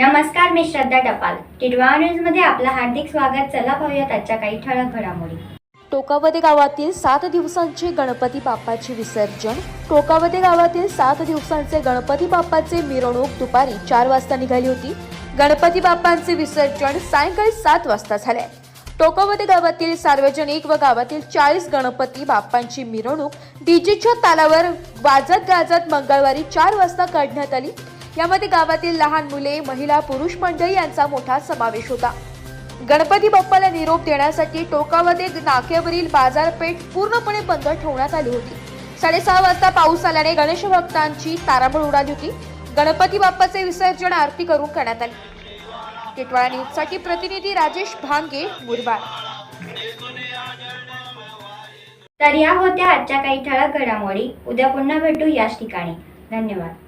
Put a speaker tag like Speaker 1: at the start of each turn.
Speaker 1: नमस्कार मी श्रद्धा टपाल. टिडवा न्यूजमध्ये आपलं हार्दिक स्वागत. चला पाहूयात आजच्या काही ठळक घडामोडी.
Speaker 2: टोकावदे गावातील सात दिवसांचे गणपती बाप्पाचे विसर्जन. टोकावदे गावातील सात दिवसांचे गणपती बाप्पाचे मिरवणूक दुपारी चार वाजता निघाली होती. गणपती बाप्पांचे विसर्जन सायंकाळी सात वाजता झाले. टोकावदे गावातील सार्वजनिक व गावातील चाळीस गणपती बाप्पांची मिरवणूक डीजेच्या तालावर वाजत गाजत मंगळवारी चार वाजता काढण्यात आली. यामध्ये गावातील लहान मुले महिला पुरुष मंडळी यांचा मोठा समावेश होता. गणपती बाप्पाला निरोप देण्यासाठी टोकामध्ये नाक्यावरील बाजारपेठ पूर्णपणे बंद ठेवण्यात आली होती. साडेसहा वाजता पाऊस आल्याने गणेश भक्तांची तारांबळ उडाली होती. गणपती बाप्पाचे विसर्जन आरती करून करण्यात आली. टिटवाळा न्यूजसाठी प्रतिनिधी राजेश भांगे मुरबाड.
Speaker 1: तर या होत्या आजच्या काही ठळक घडामोडी. उद्या पुन्हा भेटू याच ठिकाणी. धन्यवाद.